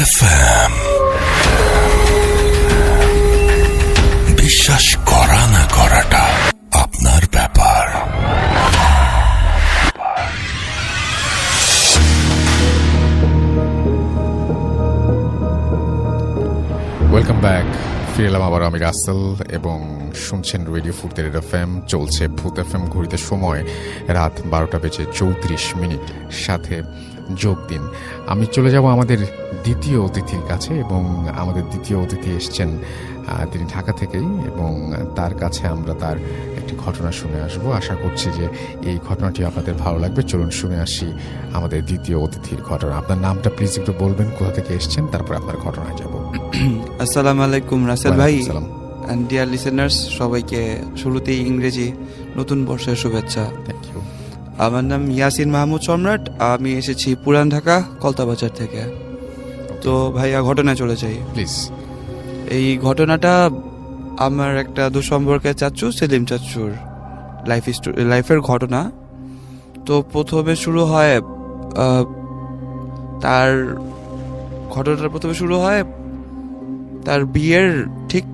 FM বিশ্বাস করা না করাটা আপনার ব্যাপার। ওয়েলকাম ব্যাক ফিরে এলাম আবার আমি রাসেল এবং শুনছেন রেডিও ফুটের এফ এম চলছে ভূত এফ এম ঘড়িতে সময় রাত বারোটা বেজে চৌত্রিশ মিনিট। সাথে যোগ দিন। আমি চলে যাব আমাদের দ্বিতীয় অতিথির কাছে এবং আমাদের দ্বিতীয় অতিথি এসছেন তিনি ঢাকা থেকেই এবং তার কাছে আমরা তার একটি ঘটনা শুনে আসব। আশা করছি যে এই ঘটনাটি আপনাদের ভালো লাগবে। চলুন শুনে আসি আমাদের দ্বিতীয় অতিথির ঘটনা। আপনার নামটা প্লিজ একটু বলবেন কোথা থেকে এসছেন তারপর আপনার ঘটনায় যাব। আসসালামু আলাইকুম রাসেল ভাই। ডিয়ার লিসেনার্স সবাইকে শুরুতেই ইংরেজি নতুন বর্ষের শুভেচ্ছা। আমার নাম ইয়াসিন মাহমুদ সম্রাট। আমি এসেছি পুরান ঢাকা কলতাবাজার থেকে। তো ভাইয়া ঘটনায় চলে যাই। প্লিজ এই ঘটনাটা আমার একটা দুঃসম্পর্কের চাচ্চু সেলিম চাচ্চুর লাইফ লাইফের ঘটনা। তো প্রথমে শুরু হয় তার ঘটনাটা প্রথমে শুরু হয় তার বিয়ের ঠিক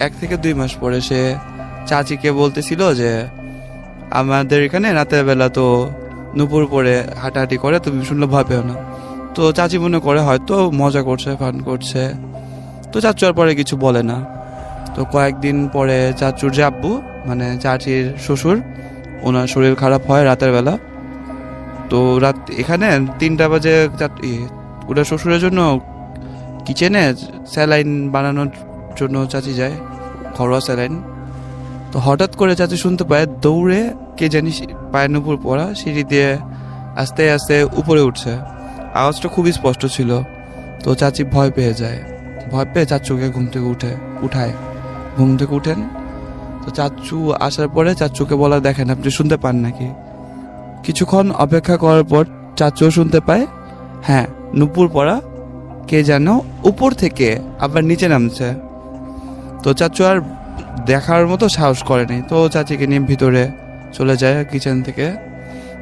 এক থেকে দুই মাস পরে সে চাচিকে বলতেছিল যে আমাদের এখানে রাতের বেলা তো নুপুর পরে হাঁটাহাঁটি করে তুমি শুনলে ভয় পেও না। তো চাচি মনে করে হয়তো মজা করছে ফান করছে। তো চাচু আর পরে কিছু বলে না। তো কয়েকদিন পরে চাচুর যে আব্বু মানে চাচির শ্বশুর ওনার শরীর খারাপ হয় রাতের বেলা। তো রাত এখানে তিনটা বাজে ই, শ্বশুরের জন্য কিচেনে স্যালাইন বানানোর জন্য চাচি যায় ঘরোয়া স্যালাইন। তো হঠাৎ করে চাচি শুনতে পায়, দৌড়ে কে জানি পায়ের নুপুর পড়া, সিঁড়ি দিয়ে আস্তে আস্তে উপরে উঠছে। আওয়াজটা খুবই স্পষ্ট ছিল। তো চাচি ভয় পেয়ে যায়। ভয় পেয়ে চাচুকে ঘুম থেকে উঠে, উঠায়। ঘুম থেকে উঠেন। তো চাচু আসার পরে চাচুকে বলা, দেখেন, আপনি শুনতে পান নাকি? কিছুক্ষণ অপেক্ষা করার পর চাচুও শুনতে পায় হ্যাঁ নুপুর পড়া, কে যেন উপর থেকে আবার নিচে নামছে। তো চাচু আর দেখার মতো সাহস করেনি। তো চাচিকে নিয়ে ভিতরে চলে যায় কিচেন থেকে।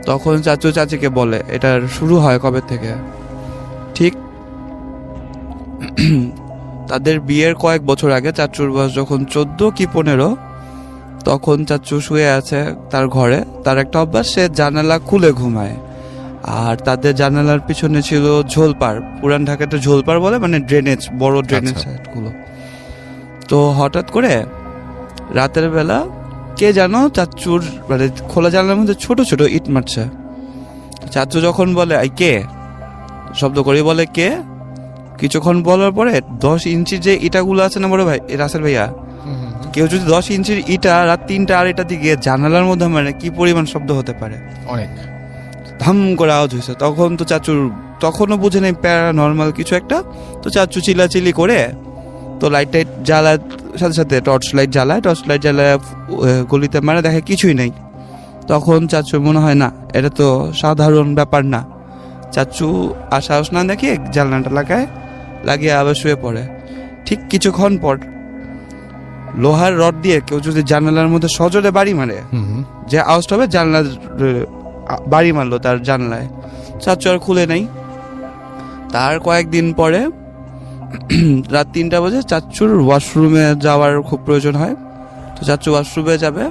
তখন চাচু চাচিকে বলে এটার শুরু হয় কবে থেকে? ঠিক তাদের বিয়ের কয়েক বছর আগে চাচুর বয়স যখন চোদ্দ কি পনেরো তখন চাচু শুয়ে আছে তার ঘরে। তার একটা অভ্যাস সে জানালা খুলে ঘুমায়। আর তাদের জানালার পিছনে ছিল ঝোলপাড় পুরান ঢাকাতে ঝোলপাড় বলে মানে ড্রেনেজ বড় ড্রেনেজ আচ্ছা। গুলো। তো হঠাৎ করে রাতের বেলা কে জানো চাচুর মানে খোলা জানলার মধ্যে ছোট ছোট ইট মারছে। চাচু যখন বলে আই কে? শব্দ করে বলে কে? কিছুক্ষণ বলার পরে দশ ইঞ্চির যে ইটাগুলো আছে না বড় ভাই রাসেল ভাইয়া কেউ যদি দশ ইঞ্চির ইটা রাত তিনটা আড়াইটা দিকে জানালার মধ্যে মানে কি পরিমাণ শব্দ হতে পারে? অনেক। ধাম করে আওয়াজ হয়েছে। তখন তো চাচুর তখনও বুঝে নেই প্যারা নর্মাল কিছু একটা। তো চাচু চিল্লাচিল্লি করে তো লাইট টাইট জ্বালার সাথে সাথে টর্চ লাইট জ্বালায় টর্চ লাইট জ্বালায় গলিতে মারে দেখে কিছুই নেই। তখন চাচু মনে হয় না এটা তো সাধারণ ব্যাপার না। চাচু আর সাহস না দেখে জানলাটা লাগায় লাগিয়ে আবার শুয়ে পড়ে। ঠিক কিছুক্ষণ পর লোহার রড দিয়ে কেউ যদি জানালার মধ্যে সজোরে বাড়ি মারে যে আওয়াজটা হবে জানলার বাড়ি মারলো তার জানলায়। চাচু আর খুলে নেই। তার কয়েকদিন পরে রাত তিনটা বাজে চাচুর ওয়াশরুমে যাওয়ার খুব প্রয়োজন হয়। তো চাচু ওয়াশরুমে যাবে।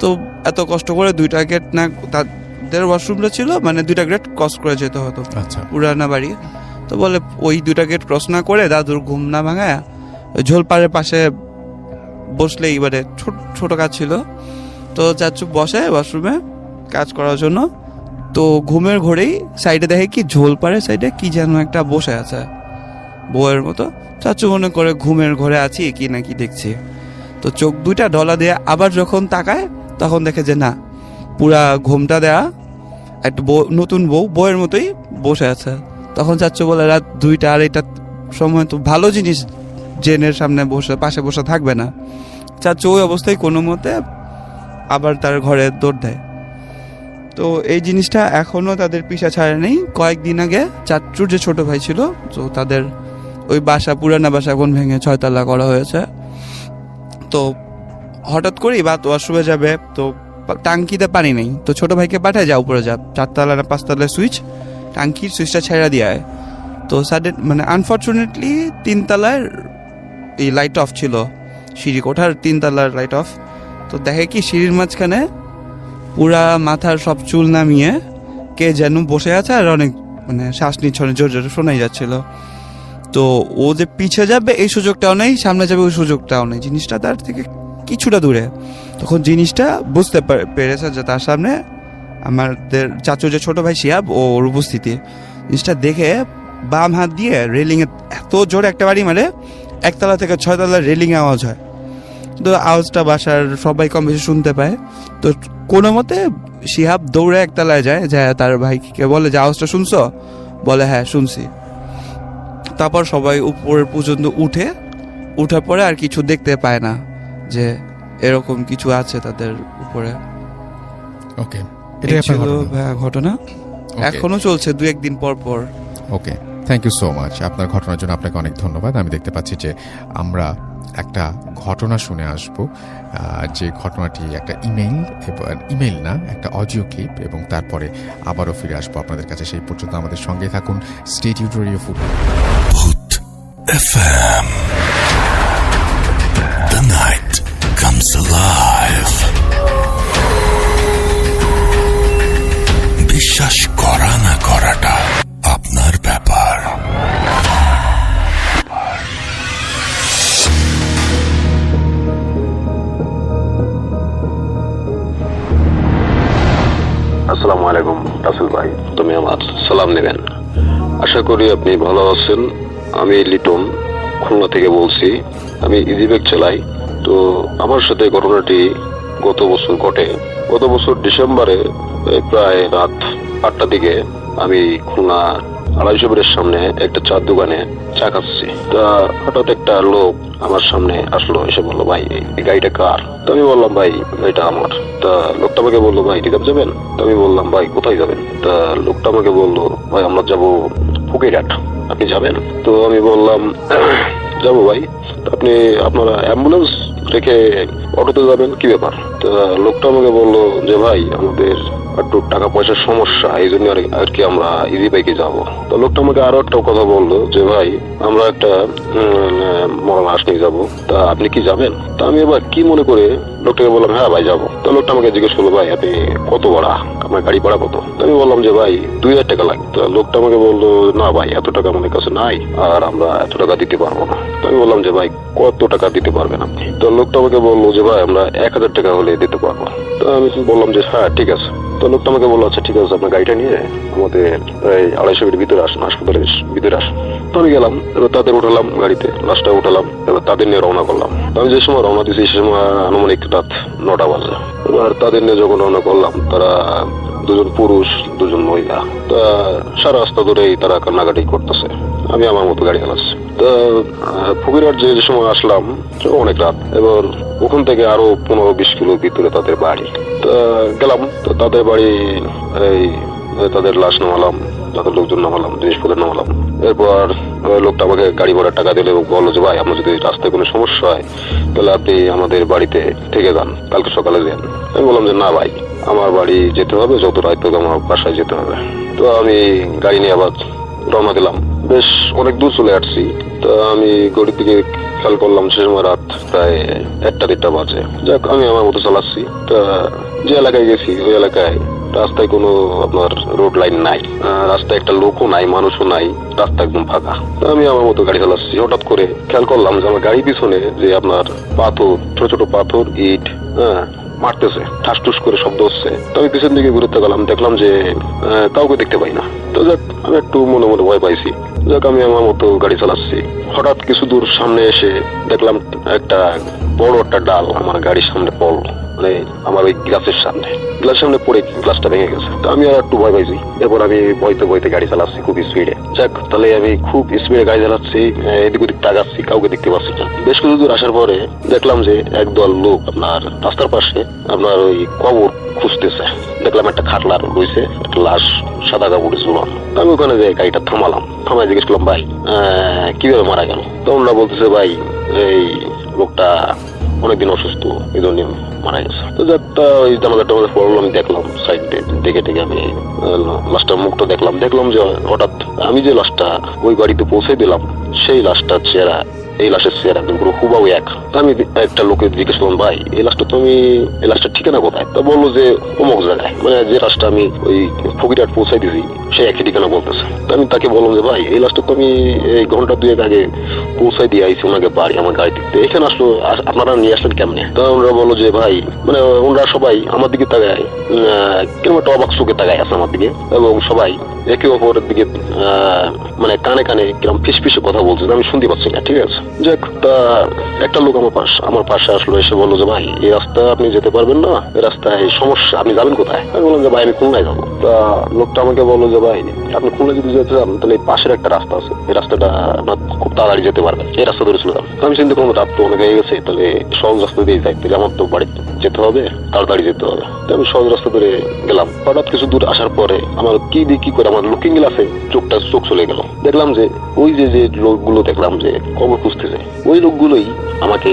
তো এত কষ্ট করে দুইটা গেট না তাদের ওয়াশরুমটা ছিল মানে দুইটা গেট ক্রস করে যেতে হতো। আচ্ছা। পুরানা বাড়ি। তো বলে ওই দুইটা গেট ক্রস না করে দাদুর ঘুম না ভাঙায় ওই ঝোলপাড়ের পাশে বসলে এবারে ছোট ছোট কাজ ছিল। তো চাচু বসে ওয়াশরুমে কাজ করার জন্য। তো ঘুমের ঘরেই সাইডে দেখে কি ঝোল ঝোলপাড়ের সাইডে কি যেন একটা বসে আছে। বউয়ের মতো। চাচু মনে করে ঘুমের ঘরে আছি কি না কি দেখছি। তো চোখ দুইটা ডলা দেয়া আবার যখন তাকায়, তখন দেখে যে না, পুরা ঘুমটা দেয়া, একটা বউ, নতুন বউ, বউয়ের মতোই বসে আছে। তখন চাচ্চু বলে, রাত দুইটা আড়াইটা সময় তো ভালো জিনিস জেনের সামনে বসে, পাশে বসে থাকবে না। চাচ্চু ওই অবস্থায় কোনো মতে আবার তার ঘরে দৌড় দেয়। তো এই জিনিসটা এখনও তাদের পিছা ছাড়ে নেই কয়েকদিন আগে চাচ্চুর যে ছোট ভাই ছিল, তো তাদের ওই বাসা, পুরানা বাসা এখন ভেঙে ছয়তলা করা হয়েছে। তো হঠাৎ করেই বা ওয়াশরুমে যাবে, তো টাঙ্কিতে পানি নেই। তো ছোট ভাইকে পাঠায়, যা উপরে যা, চারতলা না পাঁচতলায় সুইচ, টাঙ্কির সুইচটা ছেড়ে দিয়ে। তো সাডেন মানে আনফর্চুনেটলি তিনতলার এই লাইট অফ ছিল। সিঁড়ি কোঠার তিনতলার লাইট অফ তো দেখে কি সিঁড়ির মাঝখানে পুরা মাথার সব চুল নামিয়ে কে যেন বসে আছে আর অনেক মানে শ্বাস নিচ্ছনে জোর জোরে শোনাই যাচ্ছিল। তো ও যে পিছে যাবে, এই সুযোগটাও নেই, সামনে যাবে, ওই সুযোগটাও নেই। জিনিসটা তার থেকে কিছুটা দূরে। তখন জিনিসটা বুঝতে পারে- পেরেছে যে তার সামনে আমাদের চাচু যে ছোট ভাই শিয়াব ওর উপস্থিতি। জিনিসটা দেখে বাম হাত দিয়ে রেলিংয়ে এত জোরে একটা বাড়ি মারে, একতলা থেকে ছয়তলা রেলিংয়ে আওয়াজ হয়। তো আওয়াজটা বাসার সবাই কম বেশি শুনতে পায়। তো কোনো মতে শিহাব দৌড়ে একতলায় যায় যায় তার ভাইকে বলে, যে আওয়াজটা শুনছো? বলে হ্যাঁ শুনছি। তারপর সবাই উপরের পর্যন্ত উঠে উঠার পরে আর কিছু দেখতে পায় না যে এরকম কিছু আছে তাদের উপরে। ওকে ছিল ঘটনা? এখনও চলছে দু একদিন পর পর। Okay thank you so much আপনার ঘটনার জন্য আপনাকে অনেক ধন্যবাদ। আমি দেখতে পাচ্ছি যে আমরা একটা ঘটনা শুনে আসব। যে ঘটনাটি একটা ইমেইল এবং ইমেইল না একটা অডিও ক্লিপ এবং তারপরে আবারও ফিরে আসব আপনাদের কাছে। সেই পর্যন্ত আমাদের সঙ্গে থাকুন। স্টেডিউ রেডিও ফুড Hoot FM. The night comes alive. বিশ্বাস করা না করাটা আপনার ব্যাপার আসসালামু আলাইকুম রাসেল ভাই তুমি আমার সালাম নেবেন আশা করি আপনি ভালো আছেন আমি লিটন, খুলনা থেকে বলছি। আমি ইজিব্যাগ চালাই। তো আমার সাথে ঘটনাটি গত বছর ঘটে। গত বছর ডিসেম্বরে প্রায় রাত আটটার দিকে আমি খুলনা আড়াইশো বেড়ের সামনে একটা চার দোকানে চা খাচ্ছি। তা হঠাৎ একটা লোক আমার সামনে আসলো, এসে বলল, ভাই, এই গাড়িটা কার? তো আমি বললাম, ভাই, এটা আমার। তা লোকটা আমাকে বলল, ভাই, রিজার্ভ যাবেন? তো আমি বললাম, ভাই, কোথায় যাবেন? তা লোকটা আমাকে বলল, ভাই, আমরা যাব ফকিরহাট আপনি যাবেন? তো আমি বললাম, যাব ভাই। আপনি আপনারা অ্যাম্বুলেন্স রেখে অটোতে যাবেন? কি ব্যাপার? তা লোকটা আমাকে বলল যে, ভাই, আমাদের একটু টাকা পয়সার সমস্যা, এই জন্য আর- কি আমরা ইজি বাইকে যাব। তো লোকটা আমাকে আরও একটা কথা বলল যে, ভাই, আমরা একটা মরা লাশ নিয়ে যাব। তা আপনি কি যাবেন? তা আমি এবার কি মনে করে লোকটাকে বললাম হ্যাঁ ভাই, যাব। তো লোকটা আমাকে জিজ্ঞেস করল, ভাই, আপনি কত ভাড়া? আমার গাড়ি ভাড়া কত? আমি বললাম যে, ভাই, দুই হাজার টাকা তো লোকটা আমাকে বলল, না ভাই, এত টাকা আমাদের কাছে নাই, আর আমরা এত টাকা দিতে পারব না। তো আমি বললাম যে, ভাই, কত টাকা দিতে পারবেন আপনি? তো লোকটা আমাকে বলল যে, ভাই, আমরা এক হাজার টাকা হলে দিতে পারব। তো আমি বললাম যে হ্যাঁ ঠিক আছে। তো লোকটা আমাকে বলল আচ্ছা ঠিক আছে, আপনার গাড়িটা নিয়ে আমাদের প্রায় আড়াইশো মিনিট ভিতরে আসুন, হাসপাতালের ভিতরে আসুন। তো আমি গেলাম, এবার তাদের উঠালাম গাড়িতে লাস্টটা উঠালাম, এবার তাদের নিয়ে রওনা করলাম। আমি যে সময় রওনা দিয়েছি সে সময় আনুমানিক রাত নটা বাজে এবার তাদের নিয়ে যখন রওনা করলাম, তারা দুজন পুরুষ, দুজন মহিলা। তা সারা রাস্তা ধরেই তারা কান্নাকাটি করতেছে। আমি আমার মতো গাড়ি চালাচ্ছি। তা ফকিরহাট যে যে সময় আসলাম অনেক রাত। এবার ওখান থেকে আরও পনেরো বিশ কিলো ভিতরে তাদের বাড়ি। তা গেলাম। তো তাদের বাড়ি, এই, তাদের লাশ নামালাম। তাদের লোকজন নামালাম জিনিসপত্র নামালাম এরপর লোকটা আমাকে গাড়ি ভাড়ার টাকা দিলে বলল যে, ভাই, আমার যদি রাস্তায় কোনো সমস্যা হয়, তাহলে আপনি আমাদের বাড়িতে থেকে যান, কালকে সকালে যান। আমি বললাম যে, না ভাই, আমার বাড়ি যেতে হবে, যত রাত হোক আমার বাসায় যেতে হবে। তো আমি গাড়ি নিয়ে আবার রওনা দিলাম। বেশ অনেক দূর চলে আসছি। তা আমি গড়ির দিকে খেয়াল করলাম, সে সময় রাত প্রায় একটা দেড়টা বাজে। যাক, আমি আমার মতো চালাচ্ছি। তা যে এলাকায় গেছি, ওই এলাকায় রাস্তায় কোনো আপনার রোড লাইন নাই রাস্তায় একটা লোকও নাই, মানুষও নাই, রাস্তা একদম ফাঁকা। আমি আমার মতো গাড়ি চালাচ্ছি। হঠাৎ করে খেয়াল করলাম যে আমার গাড়ির পিছনে যে আপনার পাথর, ছোট ছোট পাথর, ইট হ্যাঁ মারতেছে ঠাস টুস করে শব্দ হচ্ছে। তো আমি পিছন দিকে ঘুরতে গেলাম, দেখলাম যে কাউকে দেখতে পাই না। তো যাক, আমি একটু মনে মনে ভয় পাইছি। যাক, আমি আমার মতো গাড়ি চালাচ্ছি। হঠাৎ কিছু দূর সামনে এসে দেখলাম একটা বড় একটা ডাল আমার গাড়ির সামনে পড়ল। মানে আমার ওই গ্লাসের সামনে। গ্লাসের সামনে পড়ে গ্লাসটা ভেঙে গেছে। তো আমি আর একটু ভয় পাইছি। এরপর আমি বইতে বইতে গাড়ি চালাচ্ছি খুব স্পিডে যাক, তাহলে আমি খুব স্পিডে গাড়ি চালাচ্ছি এদিক ওদিক তাকাচ্ছি, কাউকে দেখতে পাচ্ছি না। বেশ কিছু দূর আসার পরে দেখলাম যে একদল লোক আপনার রাস্তার পাশে আপনার ওই কবর খুঁজতেছে। দেখলাম একটা খাটলার রয়েছে, একটা লাশ, সাদা কাপড়ে ঝুলান আমি ওখানে যে গাড়িটা থামালাম। থামাই জিজ্ঞেস করলাম, ভাই কীভাবে মারা গেল? তো ওনারা বলতেছে, ভাই, এই লোকটা অনেকদিন অসুস্থ এই জন্য মারা গেছে। তো তা ওই জানাজাটা মধ্যে পড়ল আমি দেখলাম সাইড দেখে টেকে আমি লাশটার মুখটা দেখলাম। দেখলাম যে হঠাৎ আমি যে লাশটা ওই বাড়িতে পৌঁছে দিলাম, সেই লাশটার চেহারা এই লাশের চেহারা একদম পুরো হুবাও এক। আমি একটা লোকে জিজ্ঞেস করলাম ভাই এই লাশটা তুমি এই লাশটার ঠিকানা কোথায়? তা বলল যে, অমুক জায়গায়। মানে যে লাশটা আমি ওই ফকিরহাট পৌঁছাই দিয়েছি সে একই ঠিকানা বলতেছে। আমি তাকে বললাম যে, ভাই এই লাশটা তো আমি এই ঘণ্টা দুয়েক আগে পৌঁছাই দিয়ে আইছি, ওনাকে বাড়ি, আমার গাড়িতে। এখানে আসলো আপনারা নিয়ে আসলেন কেমনে? তা ওনারা বলল যে, ভাই মানে ওনারা সবাই আমার দিকে তাকায় কেমন একটা অবাক চোখে তাকায় আছে আমার দিকে? এবং সবাই একে অপরের দিকে মানে কানে কানে কিরম ফিস ফিসে কথা বলছে। আমি শুনতে পাচ্ছি না, ঠিক আছে? যাক, তা একটা লোক আমার পাশ আমার পাশে আসলো, এসে বলল যে, ভাই, এই রাস্তা আপনি যেতে পারবেন না, এই রাস্তায় সমস্যা, আপনি যাবেন কোথায়? আমি বললাম যে, ভাই, আমি খুলনায় যাব। তা লোকটা আমাকে বলল যে, ভাই, আপনি খুলনা যদি যেতে চান, তাহলে এই পাশের একটা রাস্তা আছে, এই রাস্তাটা আপনার খুব তাড়াতাড়ি যেতে পারবেন, এই রাস্তা ধরে চলে যান আমি চিন্তা করলাম, রাত তো অনেক হয়ে গেছে, তাহলে সহজ রাস্তা দিয়ে যাই আমার তো বাড়িতে যেতে হবে, তাড়াতাড়ি যেতে হবে। আমি সহজ রাস্তা ধরে গেলাম। হঠাৎ কিছু দূর আসার পরে আমার কি দিয়ে কি করে আমার লুকিং গ্লাসে চোখটা, চোখ চলে গেল। দেখলাম যে ওই যে যে লোকগুলো দেখলাম যে কবর খুঁজতেছে, ওই লোকগুলোই আমাকে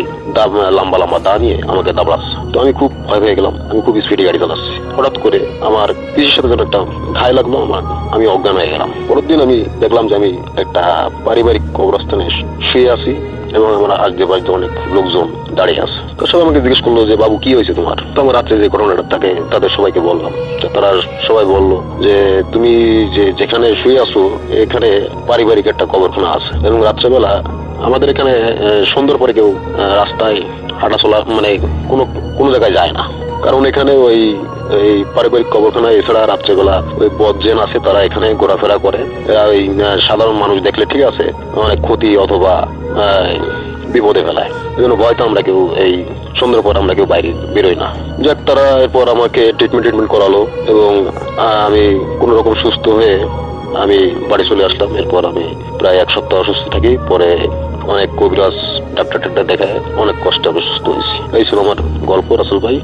লম্বা লম্বা দা নিয়ে আমাকে দাবড়াচ্ছে। তো আমি খুব ভয় পেয়ে গেলাম। আমি খুব স্পিডে গাড়ি চালাচ্ছি। হঠাৎ করে আমার পিসের সাথে যেন একটা ঘায় লাগল আমার, আমি অজ্ঞান হয়ে গেলাম। পরের দিন আমি দেখলাম যে আমি একটা পারিবারিক কবরস্থানে শুয়ে আছি। এবং আমার আগে বাড়িতে অনেক লোকজন দাঁড়িয়ে আছে। তো সবাই আমাকে জিজ্ঞেস করল যে, বাবু, কি হয়েছে তোমার? তো আমার রাত্রে যে ঘটনাটা থাকে, তাদের সবাইকে বললাম। তো তারা সবাই বলল যে, তুমি যে, যেখানে শুয়ে আছো, এখানে পারিবারিক একটা কবরখানা আছে এবং রাত্রেবেলা আমাদের এখানে সুন্দর পরে কেউ রাস্তায় হাঁটা চলা মানে কোনো কোনো জায়গায় যায় না। কারণ এখানে ওই, এই পারিবারিক কবরখানা, এছাড়া রাত্রেবেলা ওই বদজেন আছে, তারা এখানে ঘোরাফেরা করে। ওই সাধারণ মানুষ দেখলে ঠিক আছে, অনেক ক্ষতি অথবা বিপদে ফেলায়। এই জন্য ভয়তো আমরা কেউ, এই সন্ধ্যার পর আমরা কেউ বাইরে বেরোই না। যাক, তারা এরপর আমাকে ট্রিটমেন্ট ট্রিটমেন্ট করালো এবং আমি কোনো রকম সুস্থ হয়ে আমি বাড়ি চলে আসলাম। এরপর আমি প্রায় এক সপ্তাহ অসুস্থ থাকি। পরে অনেক কবিরাজ ডাক্তার টাক্তার দেখায়, অনেক কষ্টে আমি সুস্থ হয়েছি। এই ছিল আমার গল্প, রাসুল ভাই।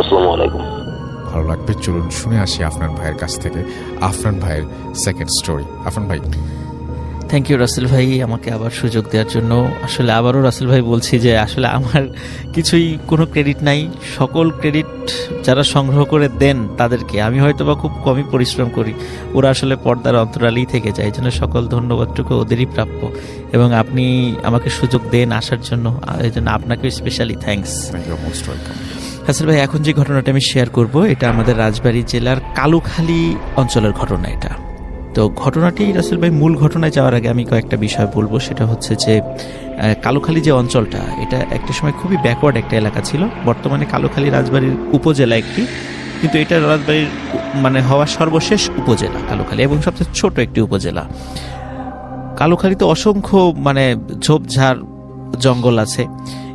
আসসালামু আলাইকুম। ভালো লাগবে চলুন শুনে আসি আফরান ভাইয়ের কাছ থেকে। আফরান ভাইয়ের সেকেন্ড স্টোরি আফরান ভাই। থ্যাংক ইউ রাসেল ভাই আমাকে আবার সুযোগ দেওয়ার জন্য। আসলে আবারও রাসেল ভাই বলছি যে আসলে আমার কিছুই কোনো ক্রেডিট নাই। সকল ক্রেডিট যারা সংগ্রহ করে দেন তাদেরকে। আমি হয়তো বা খুব কমই পরিশ্রম করি। ওরা আসলে পর্দার অন্তরালেই থেকে যায়। এই জন্য সকল ধন্যবাদটুকু ওদেরই প্রাপ্য। এবং আপনি আমাকে সুযোগ দেন আসার জন্য। এই জন্য আপনাকে specially thanks thank you most welcome Hasil ভাই, এখন যে ঘটনাটা আমি শেয়ার করব, এটা আমাদের রাজবাড়ী জেলার কালুখালী অঞ্চলের ঘটনা এটা। তো ঘটনাটি রাসেল ভাই, মূল ঘটনায় যাওয়ার আগে আমি কয়েকটা বিষয় বলব। সেটা হচ্ছে যে কালুখালী যে অঞ্চলটা, এটা একটা সময় খুবই ব্যাকওয়ার্ড একটা এলাকা ছিল। বর্তমানে কালুখালী রাজবাড়ির উপজেলা একটি, কিন্তু এটা রাজবাড়ির মানে হওয়া সর্বশেষ উপজেলা কালুখালী, এবং সবচেয়ে ছোট একটি উপজেলা। কালুখালীতে অসংখ্য মানে ঝোপঝাড় জঙ্গল আছে,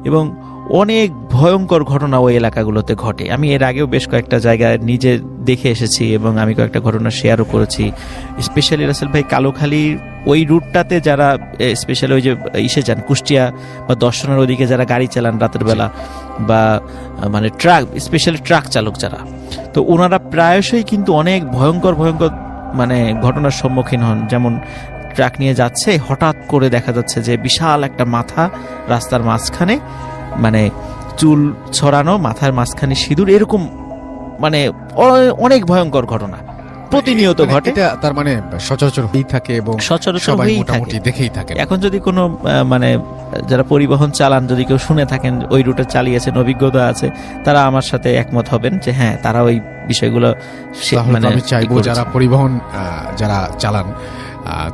এবং অনেক ভয়ঙ্কর ঘটনা ওই এলাকাগুলোতে ঘটে। আমি এর আগেও বেশ কয়েকটা জায়গায় নিজে দেখে এসেছি এবং আমি কয়েকটা ঘটনা শেয়ারও করেছি। স্পেশালি রাসেল ভাই, কালোখালীর ওই রুটটাতে যারা স্পেশালি ওই যে, ইসে যান, কুষ্টিয়া বা দর্শনের ওদিকে যারা গাড়ি চালান রাতের বেলা বা মানে ট্রাক স্পেশালি ট্রাক চালক যারা, তো ওনারা প্রায়শই কিন্তু অনেক ভয়ঙ্কর ভয়ঙ্কর মানে ঘটনার সম্মুখীন হন। যেমন ট্রাক নিয়ে যাচ্ছে, হঠাৎ করে দেখা যাচ্ছে যে বিশাল একটা মাথা রাস্তার মাঝখানে মানে চুল ছড়ানো মাথার মাঝখানে সিঁদুর এরকম মানে অনেক ভয়ঙ্কর ঘটনা। প্রতিনিয়ত মানে ঘটে। এটা তার মানে সচরাচর হয়েই থাকে এবং সচরাচর সবাই মোটামুটি থাকে। দেখেই থাকে এখন যদি কোনো মানে যারা পরিবহন চালান যদি কেউ শুনে থাকেন ওই রুটে চালিয়েছেন অভিজ্ঞতা আছে তারা আমার সাথে একমত হবেন যে হ্যাঁ তারা ওই বিষয়গুলো তো আমি চাইব যারা পরিবহন যারা চালান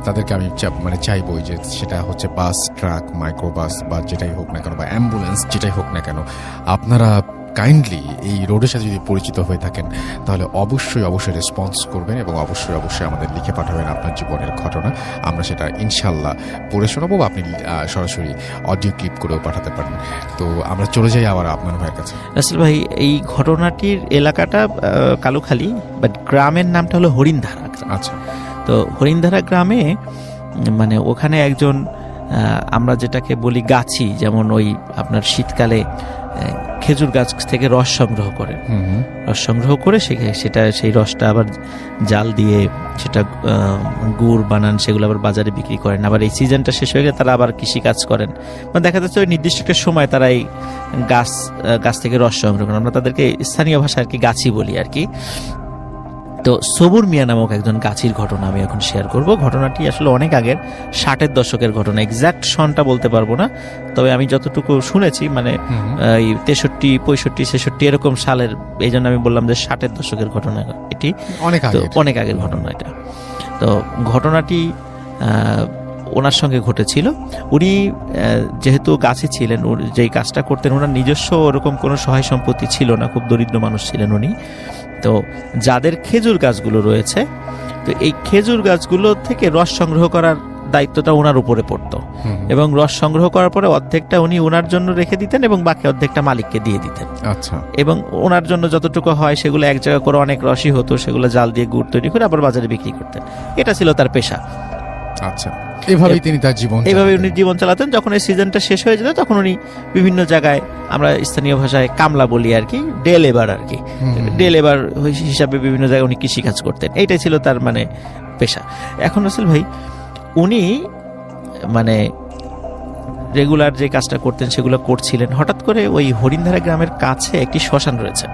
তাদেরকে আমি মানে চাইব যে সেটা হচ্ছে বাস ট্রাক মাইক্রোবাস বা যেটাই হোক না কেন বা অ্যাম্বুলেন্স যেটাই হোক না কেন। আপনারা কাইন্ডলি এই রোডের সাথে যদি পরিচিত হয়ে থাকেন তাহলে অবশ্যই অবশ্যই রেসপন্স করবেন এবং অবশ্যই অবশ্যই আমাদের লিখে পাঠাবেন আপনার জীবনের ঘটনা। আমরা সেটা ইনশাল্লাহ পড়ে শোনাবো বা আপনি সরাসরি অডিও ক্লিপ করেও পাঠাতে পারেন। তো আমরা চলে যাই আবার আপনার ভাইয়ের কাছে। রাসেল ভাই এই ঘটনাটির এলাকাটা কালুখালী বাট গ্রামের নামটা হলো হরিণধারা। আচ্ছা। তো হরিণধারা গ্রামে মানে ওখানে একজন আমরা যেটাকে বলি গাছি যেমন ওই আপনার শীতকালে খেজুর গাছ থেকে রস সংগ্রহ হুম। রস সংগ্রহ করে সেটা সেই রসটা আবার জাল দিয়ে সেটা গুড় বানান সেগুলো আবার বাজারে বিক্রি করেন। আবার এই সিজনটা শেষ হয়ে গেলে তারা আবার কৃষি কাজ করেন। বা দেখা যাচ্ছে ওই নির্দিষ্ট একটা সময় তারা এই গাছ গাছ থেকে রস সংগ্রহ করেন। আমরা তাদেরকে স্থানীয় ভাষায় আর কি গাছি বলি আর কি। তো সবুর মিয়া নামক একজন গাছির ঘটনা আমি এখন শেয়ার করব। ঘটনাটি আসলে অনেক আগের ষাটের দশকের ঘটনা। এক্সাক্ট সনটা বলতে পারব না তবে আমি যতটুকু শুনেছি মানে। এই তেষট্টি পঁয়ষট্টি ছেষট্টি এরকম সালের এই জন্য আমি বললাম যে ষাটের দশকের ঘটনা এটি। অনেক তো অনেক আগের ঘটনা এটা। তো ঘটনাটি ওনার সঙ্গে ঘটেছিল। উনি যেহেতু গাছে ছিলেন যেই কাজটা করতেন ওনার নিজস্ব ওরকম কোনো সহায় সম্পত্তি ছিল না খুব দরিদ্র মানুষ ছিলেন উনি। তো যাদের খেজুর গাছগুলো রয়েছে তো এই খেজুর গাছগুলো থেকে রস সংগ্রহ করার দায়িত্বটা ওনার উপরে পড়তো। এবং রস সংগ্রহ করার পরে অর্ধেকটা উনি ওনার জন্য রেখে দিতেন এবং বাকি অর্ধেকটা মালিককে দিয়ে দিতেন। আচ্ছা। এবং ওনার জন্য যতটুকু হয় সেগুলো এক জায়গা করে অনেক রসই হতো সেগুলো জাল দিয়ে গুড় তৈরি করে আবার বাজারে বিক্রি করতেন। এটা ছিল তার পেশা। আচ্ছা। এভাবেই তিনি তার জীবন চালাতেন। উনি জীবন চালাতেন। যখন এই সিজনটা শেষ হয়ে যেত তখন উনি বিভিন্ন জায়গায় আমরা স্থানীয় ভাষায় কামলা বলি আর কি ডে লেবার আর কি। ডে লেবার হিসাবে বিভিন্ন জায়গায় উনি কৃষিকাজ করতেন। এইটাই ছিল তার মানে পেশা। এখন আসল ভাই উনি মানে রেগুলার যে কাজটা করতেন সেগুলো করছিলেন। হঠাৎ করে ওই হরিণধারা গ্রামের কাছে একটি শ্মশান রয়েছে।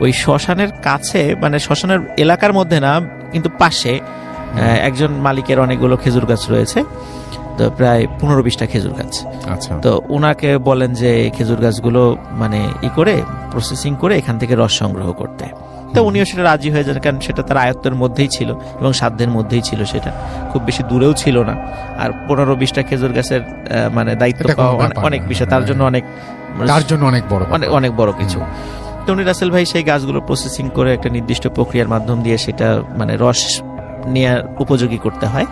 ওই শ্মশানের কাছে মানে শ্মশানের এলাকার মধ্যে না কিন্তু পাশে একজন মালিকের অনেকগুলো খেজুর গাছ রয়েছে। তো প্রায় পনেরো বিশটা খেজুর গাছ। আচ্ছা। তো ওনাকে বলেন যে খেজুর গাছগুলো মানে ই করে প্রসেসিং করে এখান থেকে রস সংগ্রহ করতে। তো উনিও সেটা রাজি হয়ে যান কারণ সেটা তার আয়ত্তের মধ্যেই ছিল এবং সাধ্যের মধ্যেই ছিল সেটা। খুব বেশি দূরেও ছিল না। আর পনেরো বিশটা খেজুর গাছের মানে দায়িত্ব অনেক- বিষয়। তার। জন্য অনেক তার জন্য অনেক বড় অনেক অনেক বড় কিছু। তো উনি রাসেল ভাই সেই গাছগুলো প্রসেসিং করে একটা নির্দিষ্ট প্রক্রিয়ার মাধ্যম দিয়ে সেটা মানে রস নেওয়ার উপযোগী করতে হয়।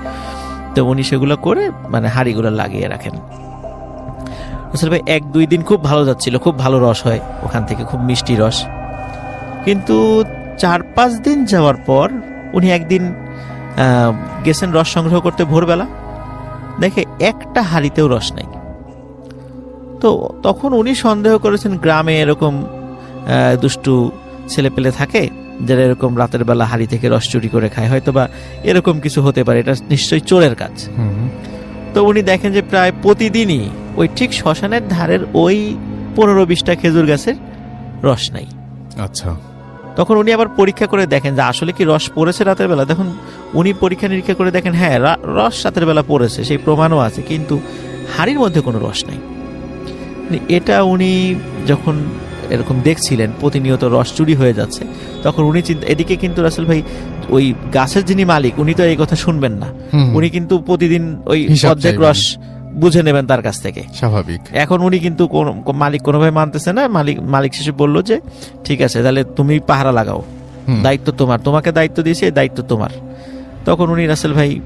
তো উনি সেগুলো করে মানে হাঁড়িগুলো লাগিয়ে রাখেন। রাসেল ভাই, এক দুই দিন খুব ভালো যাচ্ছিল, খুব ভালো রস হয় ওখান থেকে, খুব মিষ্টি রস। কিন্তু চার পাঁচ দিন যাওয়ার পর উনি একদিন গেছেন রস সংগ্রহ করতে ভোরবেলা। দেখে একটা হাঁড়িতেও রস নেই। তো তখন উনি সন্দেহ করেছেন, গ্রামে এরকম দুষ্টু ছেলেপেলে থাকে যারা এরকম রাতের বেলা হাড়ি থেকে রস চুরি করে খায় হয়তো বা এরকম কিছু হতে পারে এটা নিশ্চয়ই চোরের কাজ। তো উনি দেখেন যে প্রায় প্রতিদিনই ওই ঠিক শ্মশানের ধারের ওই পনেরো বিশটা খেজুর গাছের রস নাই। আচ্ছা। তখন উনি আবার পরীক্ষা করে দেখেন যে আসলে কি রস পড়েছে রাতের বেলা? দেখুন উনি পরীক্ষা নিরীক্ষা করে দেখেন হ্যাঁ রস রাতের বেলা পড়েছে সেই প্রমাণও আছে কিন্তু হাড়ির মধ্যে কোনো রস নাই। মানে এটা উনি যখন এরকম দেখছিলেন প্রতিনিয়ত রস চুরি হয়ে যাচ্ছে। তখন উনি চিন্তা এদিকে কিন্তু রাসেল ভাই ওই গাছের যিনি মালিক উনি তো এই কথা শুনবেন না। উনি কিন্তু প্রতিদিন ওই অর্ধেক রস বুঝে নেবেন তার কাছ থেকে। স্বাভাবিক। এখন উনি কিন্তু কোন- কোন- মালিক কোনোভাবে মানতেছে না মালিক মালিক শেষে বলল যে ঠিক আছে তাহলে তুমি পাহারা লাগাও। দায়িত্ব তোমার তোমাকে দায়িত্ব দিয়েছে দায়িত্ব তোমার। তখন উনি রাসেল ভাই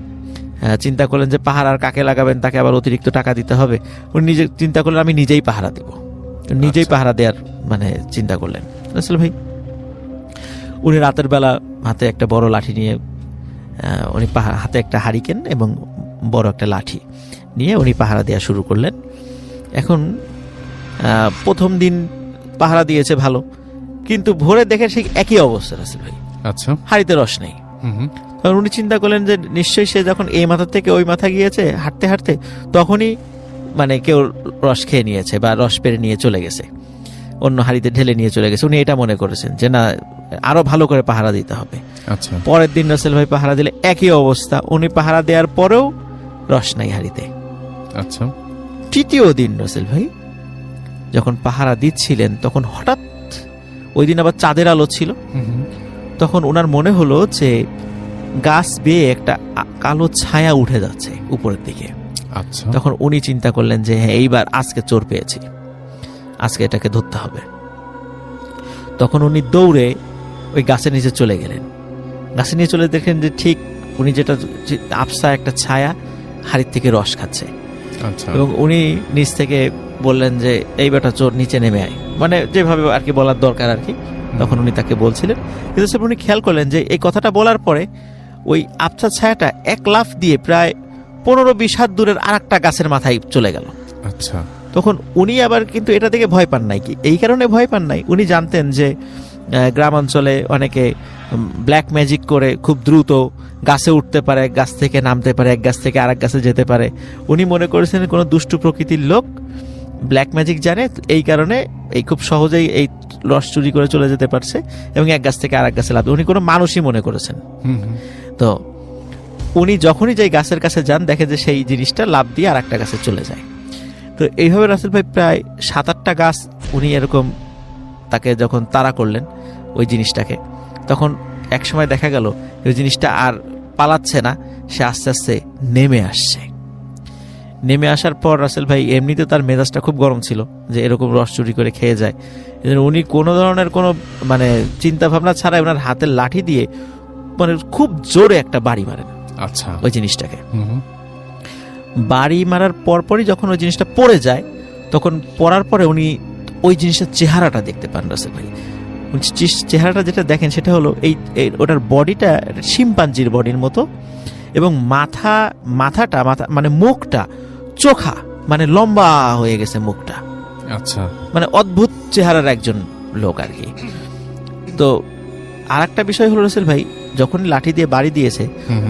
আহ, চিন্তা করলেন যে পাহারা আর কাকে লাগাবেন তাকে আবার অতিরিক্ত টাকা দিতে হবে। উনি নিজে চিন্তা করলেন আমি নিজেই পাহারা দেব। নিজেই আচ্ছা। পাহারা দেওয়ার মানে চিন্তা করলেন। রাসেল ভাই উনি রাতের বেলা হাতে একটা বড় লাঠি নিয়ে উনি হাতে একটা হারিকেন এবং বড় একটা লাঠি নিয়ে উনি পাহারা দেওয়া শুরু করলেন। এখন প্রথম দিন পাহারা দিয়েছে ভালো কিন্তু ভোরে দেখে সেই একই অবস্থা রাসেল ভাই। আচ্ছা। হাড়িতে রস নেই। তখন উনি চিন্তা করলেন যে নিশ্চয়ই সে যখন এই মাথা থেকে ওই মাথা গিয়েছে হাঁটতে হাঁটতে তখনই মানে কেউ রস খেয়ে নিয়েছে বা রস পেরে নিয়ে চলে গেছে। অন্য হাড়িতে ঢেলে নিয়ে চলে গেছে। উনি এটা মনে করেছেন যে না আরও ভালো করে পাহারা দিতে হবে। আচ্ছা। পরের দিন রাসেল ভাই পাহারা দিলে একই অবস্থা। উনি পাহারা দেওয়ার পরেও রস নাই হাড়িতে। আচ্ছা। তৃতীয় দিন রসেল ভাই যখন পাহারা দিচ্ছিলেন তখন হঠাৎ ওই দিন আবার চাঁদের আলো ছিল। তখন ওনার মনে হলো যে গাছ বেয়ে একটা কালো ছায়া উঠে যাচ্ছে উপরের দিকে। আচ্ছা। তখন উনি চিন্তা করলেন যে হ্যাঁ এইবার আজকে চোর পেয়েছি। আজকে এটাকে ধরতে হবে। তখন উনি দৌড়ে ওই গাছের নিচে চলে গেলেন। গাছের নিচে চলে দেখলেন যে ঠিক উনি যেটা আফসা একটা ছায়া হাড়ির থেকে রস খাচ্ছে। আচ্ছা। এবং উনি নিচ থেকে বললেন যে এই বেটা চোর নিচে নেমে আয়। মানে যেভাবে আর কি বলার দরকার আর কি। তখন উনি তাকে বলছিলেন। কিন্তু উনি খেয়াল করলেন যে এই কথাটা বলার পরে ওই আবছা ছায়াটা এক লাফ দিয়ে প্রায় পনেরো বিশ হাত দূরের আর একটা গাছের মাথায় চলে গেল। আচ্ছা। তখন উনি আবার কিন্তু এটা থেকে ভয় পান নাই কি? এই কারণে ভয় পান নাই। উনি জানতেন যে আহ, গ্রাম অঞ্চলে অনেকে ব্ল্যাক ম্যাজিক করে খুব দ্রুত গাছে উঠতে পারে এক গাছ থেকে নামতে পারে এক গাছ থেকে আরেক গাছে যেতে পারে। উনি মনে করেছেন কোনো দুষ্টু প্রকৃতির লোক ব্ল্যাক ম্যাজিক জানে এই কারণে এই খুব সহজেই এই রস চুরি করে চলে যেতে পারছে এবং এক গাছ থেকে আরেক গাছে লাভ উনি কোনো মানুষই মনে করেছেন। তো উনি যখনই যাই গাছের কাছে যান, দেখে যে সেই জিনিসটা লাভ দিয়ে আর একটা গাছে চলে যায়। তো এইভাবে রাসেল ভাই প্রায় সাত আটটা গাছ উনি এরকম তাকে যখন তাড়া করলেন ওই জিনিসটাকে, তখন এক সময় দেখা গেল ওই জিনিসটা আর পালাচ্ছে না, সে আস্তে আস্তে নেমে আসছে। নেমে আসার পর রাসেল ভাই এমনিতে তার মেজাজটা খুব গরম ছিল যে এরকম রস চুরি করে খেয়ে যায়। উনি কোনো ধরনের কোনো মানে চিন্তা ভাবনা ছাড়াই ওনার হাতের লাঠি দিয়ে মানে খুব জোরে একটা বাড়ি মারেন। আচ্ছা। ওই জিনিসটাকে। বাড়ি মারার পরপরই যখন ওই জিনিসটা পড়ে যায় তখন পড়ার পরে উনি ওই জিনিসটার চেহারাটা দেখতে পান রাসেল ভাই। চেহারাটা যেটা দেখেন সেটা হলো এই এই- ওটার বডিটা শিম্পাঞ্জির বডির মতো এবং মাথা মাথাটা মাথা মানে মুখটা চোখা মানে লম্বা হয়ে গেছে মুখটা। আচ্ছা। মানে অদ্ভুত চেহারার একজন লোক আর কি। তো আর একটা বিষয় হলো রসেল ভাই যখন লাঠি দিয়ে বাড়ি দিয়েছে।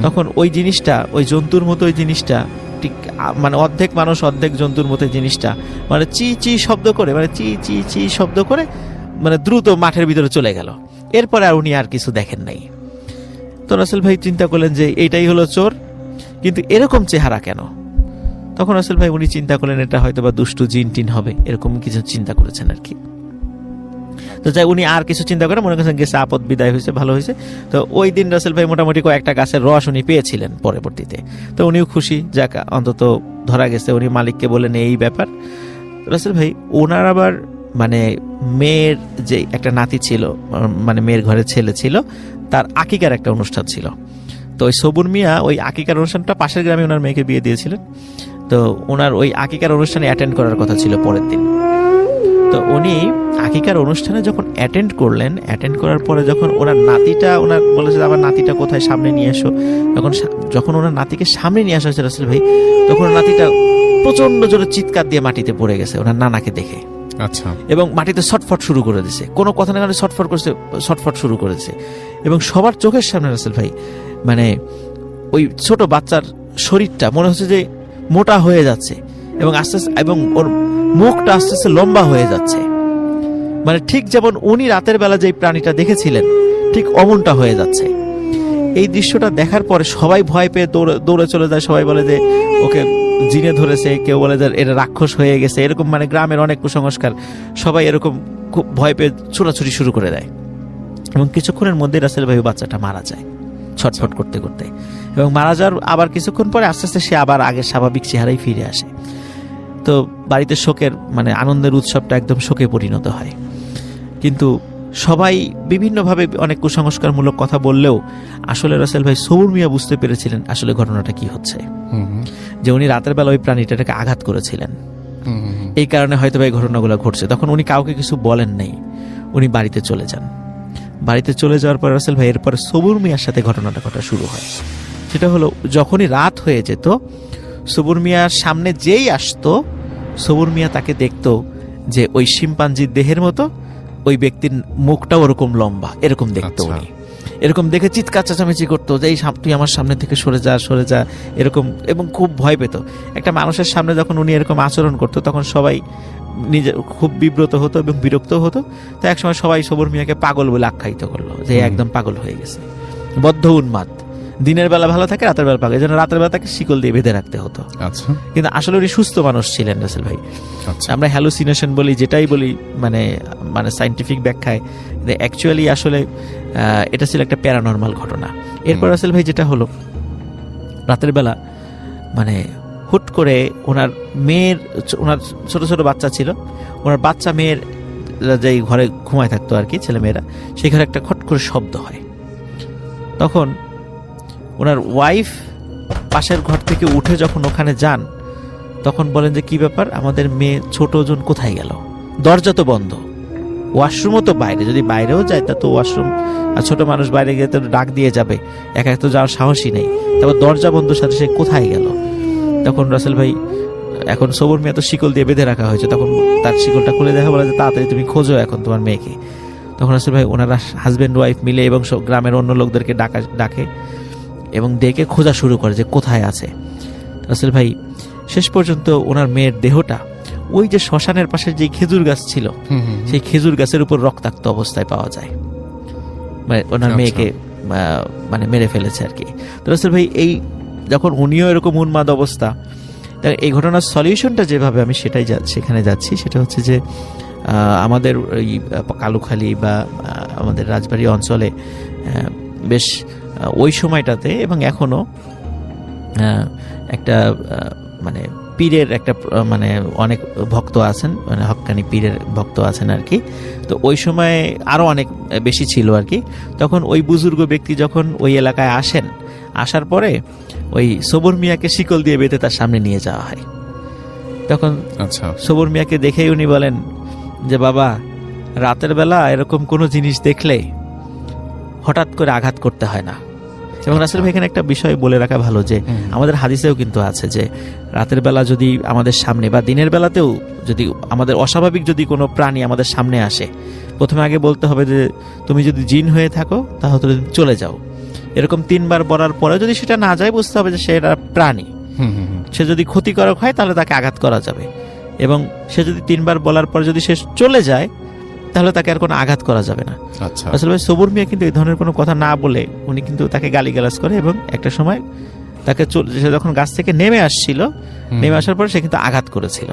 তখন ওই জিনিসটা ওই জন্তুর মতো ওই জিনিসটা ঠিক মানে অর্ধেক মানুষ অর্ধেক জন্তুর মতো জিনিসটা মানে চি চি শব্দ করে মানে চি চি চি শব্দ করে মানে দ্রুত মাঠের ভিতরে চলে গেল। এরপরে আর উনি আর কিছু দেখেন নাই। তো রাসেল ভাই চিন্তা করলেন যে এইটাই হলো চোর কিন্তু এরকম চেহারা কেন? তখন রাসেল ভাই উনি চিন্তা করলেন এটা হয়তো বা দুষ্টু জিন টিন হবে এরকম কিছু চিন্তা করেছেন আর কি। তো যাই, উনি আর কিছু চিন্তা করে মনে করছেন গেছে আপদ বিদায় হয়েছে, ভালো হয়েছে। তো ওই দিন রাসেল ভাই মোটামুটি কয়েকটা গাছের রস উনি পেয়েছিলেন পরবর্তীতে। তো উনিও খুশি, যাক, অন্তত ধরা গেছে উনি মালিককে বলেন এই ব্যাপার। রাসেল ভাই, ওনার আবার মানে মেয়ের যে একটা নাতি ছিল মানে মেয়ের ঘরে ছেলে ছিল, তার আকিকার একটা অনুষ্ঠান ছিল। তো ওই সবুর মিয়া ওই আকিকার অনুষ্ঠানটা পাশের গ্রামে ওনার মেয়েকে বিয়ে দিয়েছিলেন। তো ওনার ওই আকিকার অনুষ্ঠানে অ্যাটেন্ড করার কথা ছিল পরের দিন। তো উনি আকিকার অনুষ্ঠানে যখন অ্যাটেন্ড করলেন অ্যাটেন্ড করার পরে যখন ওনার নাতিটা ওনার বলেছে আমার নাতিটা কোথায়? সামনে নিয়ে এসো। যখন যখন ওনার নাতিকে সামনে নিয়ে আসা হয়েছে রাসেল ভাই তখন নাতিটা প্রচণ্ড জোরে চিৎকার দিয়ে মাটিতে পড়ে গেছে ওনার নানাকে দেখে। আচ্ছা। এবং মাটিতে ছটফট শুরু করে দিছে। কোনো কথা না কারণে ছটফট করছে ছটফট শুরু করেছে এবং সবার চোখের সামনে রাসেল ভাই মানে ওই ছোট বাচ্চার শরীরটা মনে হচ্ছে যে মোটা হয়ে যাচ্ছে। এবং আস্তে আস্তে এবং ওর মুখটা আস্তে আস্তে লম্বা হয়ে যাচ্ছে। মানে ঠিক যেমন উনি রাতের বেলা যে প্রাণীটা দেখেছিলেন, ঠিক অমনটা হয়ে যাচ্ছে। এই দৃশ্যটা দেখার পরে সবাই ভয় পেয়ে দৌড়ে দৌড়ে চলে যায়, সবাই বলে যে, ওকে জিনে ধরেছে, কেউ বলে যে এটা রাক্ষস হয়ে গেছে। এরকম মানে গ্রামের অনেক কুসংস্কার, সবাই এরকম খুব ভয় পেয়ে ছোটাছুটি শুরু করে দেয়। এবং কিছুক্ষণের মধ্যে রাসেল ভাই বাচ্চাটা মারা যায়, ছটফট করতে করতে। এবং মারা যাওয়ার আবার কিছুক্ষণ পরে আস্তে আস্তে সে আবার আগের স্বাভাবিক চেহারাই ফিরে আসে। তো বাড়িতে শোকের মানে আনন্দের উৎসবটা একদম শোকে পরিণত হয়। কিন্তু সবাই বিভিন্নভাবে অনেক কুসংস্কারমূলক কথা বললেও আসলে রাসেল ভাই সবুর মিয়া বুঝতে পেরেছিলেন আসলে ঘটনাটা কি হচ্ছে। যে উনি রাতের বেলা ওই প্রাণীটাকে আঘাত করেছিলেন। এই কারণে হয়তো এই ঘটনাগুলো ঘটছে। তখন উনি কাউকে কিছু বলেন নাই। উনি বাড়িতে চলে যান। বাড়িতে চলে যাওয়ার পর রাসেল ভাই এরপর সবুর মিয়ার সাথে ঘটনাটা ঘটা শুরু হয়। সেটা হলো যখনই রাত হয়ে যেত সবুর মিয়ার সামনে যেই আসতো সবুর মিয়া তাকে দেখতো যে ওই শিম্পাঞ্জির দেহের মতো ওই ব্যক্তির মুখটা ওরকম লম্বা এরকম দেখতো আচ্ছা। উনি। এরকম দেখে চিৎকার চেঁচামেচি করতো যে এই তুই আমার সামনে থেকে সরে যা সরে যা এরকম এবং খুব ভয় পেত। একটা মানুষের সামনে যখন উনি এরকম আচরণ করতো তখন সবাই নিজে খুব বিব্রত হতো এবং বিরক্ত হতো। তো একসময় সবাই সবর মিয়াকে পাগল বলে আখ্যায়িত করল যে একদম পাগল হয়ে গেছে। বদ্ধ উন্মাদ। দিনের বেলা ভালো থাকে রাতের বেলা এই জন্য রাতের বেলা তাকে শিকল দিয়ে বেঁধে রাখতে হতো। আচ্ছা। কিন্তু আসলে উনি সুস্থ মানুষ ছিলেন রাসেল ভাই। আচ্ছা। আমরা হ্যালুসিনেশন বলি যেটাই বলি মানে মানে সাইন্টিফিক ব্যাখ্যায় অ্যাকচুয়ালি আসলে এটা ছিল একটা প্যারানর্মাল ঘটনা। এরপর। আসলে ভাই যেটা হলো রাতের বেলা মানে হুট করে ওনার মেয়ের ওনার ছোট ছোট বাচ্চা ছিল ওনার বাচ্চা মেয়ের যে ঘরে ঘুমায় থাকতো আর কি ছেলে মেয়েরা সেই ঘরে একটা খট করে শব্দ হয়। তখন ওনার ওয়াইফ পাশের ঘর থেকে উঠে যখন ওখানে যান, তখন বলেন যে, কি ব্যাপার? আমাদের মেয়ে ছোট জন কোথায় গেল? দরজা তো বন্ধ। ওয়াশরুমও তো বাইরে। যদি বাইরেও যায়, তা তো ওয়াশরুম আর ছোটো মানুষ বাইরে গিয়ে তো ডাক দিয়ে যাবে। একা তো যাওয়ার সাহসই নেই। তারপর দরজা বন্ধ, সাথে সে কোথায় গেল? তখন রাসেল ভাই, এখন সবর মেয়ে তো শিকল দিয়ে বেঁধে রাখা হয়েছে। তখন তার শিকলটা খুলে দেখা বলে যে, তাড়াতাড়ি তুমি খোঁজো এখন তোমার মেয়েকে। তখন আসলে ভাই, ওনারা হাজব্যান্ড ওয়াইফ মিলে এবং গ্রামের অন্য লোকদেরকে ডাকা, ডাকে। এবং ডেকে খোঁজা শুরু করে যে কোথায় আছে। রাসেল ভাই শেষ পর্যন্ত ওনার মেয়ের দেহটা ওই যে শ্মশানের পাশে যে খেজুর গাছ ছিল সেই খেজুর গাছের উপর রক্তাক্ত অবস্থায় পাওয়া যায়। মানে ওনার আচ্ছা। মেয়েকে মানে মেরে ফেলেছে আর কি। তো রাসেল ভাই এই যখন উনিও এরকম উন্মাদ অবস্থা এই ঘটনার সলিউশনটা যেভাবে আমি সেটাই সেখানে যাচ্ছি সেটা হচ্ছে যে আমাদের এই কালুখালী বা আমাদের রাজবাড়ি অঞ্চলে বেশ ওই সময়টাতে এবং এখনও আহ, একটা মানে পীরের একটা মানে অনেক ভক্ত আছেন মানে হক্কানি পীরের ভক্ত আছেন আর কি। তো ওই সময় আরও অনেক বেশি ছিল আর কি। তখন ওই বুজুর্গ ব্যক্তি যখন ওই এলাকায় আসেন আসার পরে ওই সবর মিয়াকে শিকল দিয়ে বেঁধে তার সামনে নিয়ে যাওয়া হয়। তখন আচ্ছা। সবর মিয়াকে দেখেই উনি বলেন যে বাবা রাতের বেলা এরকম কোনো জিনিস দেখলে হঠাৎ করে আঘাত করতে হয় না। এবং রাসেল ভাই এখানে একটা বিষয় বলে রাখা ভালো যে আমাদের হাদিসেও কিন্তু আছে যে রাতের বেলা যদি আমাদের সামনে বা দিনের বেলাতেও যদি আমাদের অস্বাভাবিক যদি কোনো প্রাণী আমাদের সামনে আসে প্রথমে আগে বলতে হবে যে তুমি যদি জিন হয়ে থাকো তাহলে তুমি চলে যাও। এরকম তিনবার বলার পরে যদি সেটা না যায় বুঝতে হবে যে সেটা প্রাণী। সে যদি ক্ষতিকারক হয় তাহলে তাকে আঘাত করা যাবে। এবং সে যদি তিনবার বলার পর যদি সে চলে যায় তাহলে তাকে আর কোনো আঘাত করা যাবে না। আচ্ছা। আসলে ভাই সবুর মিয়া কিন্তু এই ধরনের কোনো কথা না বলে উনি কিন্তু তাকে গালিগালাজ করে এবং একটা সময় তাকে সে যখন গাছ থেকে নেমে আসছিল নেমে আসার পর সে কিন্তু আঘাত করেছিল।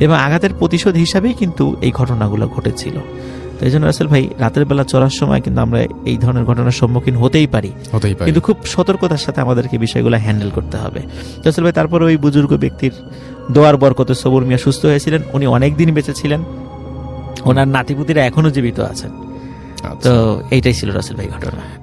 এবং আঘাতের প্রতিশোধ হিসাবেই কিন্তু এই ঘটনাগুলো ঘটেছিল। এই জন্য আসল ভাই রাতের বেলা চলার সময় কিন্তু আমরা এই ধরনের ঘটনার সম্মুখীন হতেই পারি। কিন্তু খুব সতর্কতার সাথে আমাদেরকে বিষয়গুলো হ্যান্ডেল করতে হবে। তো আসলে ভাই তারপরে ওই বুজুর্গ ব্যক্তির দোয়ার বরকতে সবুর মিয়া সুস্থ হয়েছিলেন। উনি অনেক দিন বেঁচে ছিলেন। ওনার নাতিপুতিরা এখনও জীবিত আছেন। আচ্ছা। তো এইটাই ছিল রাসেল ভাই ঘটনা।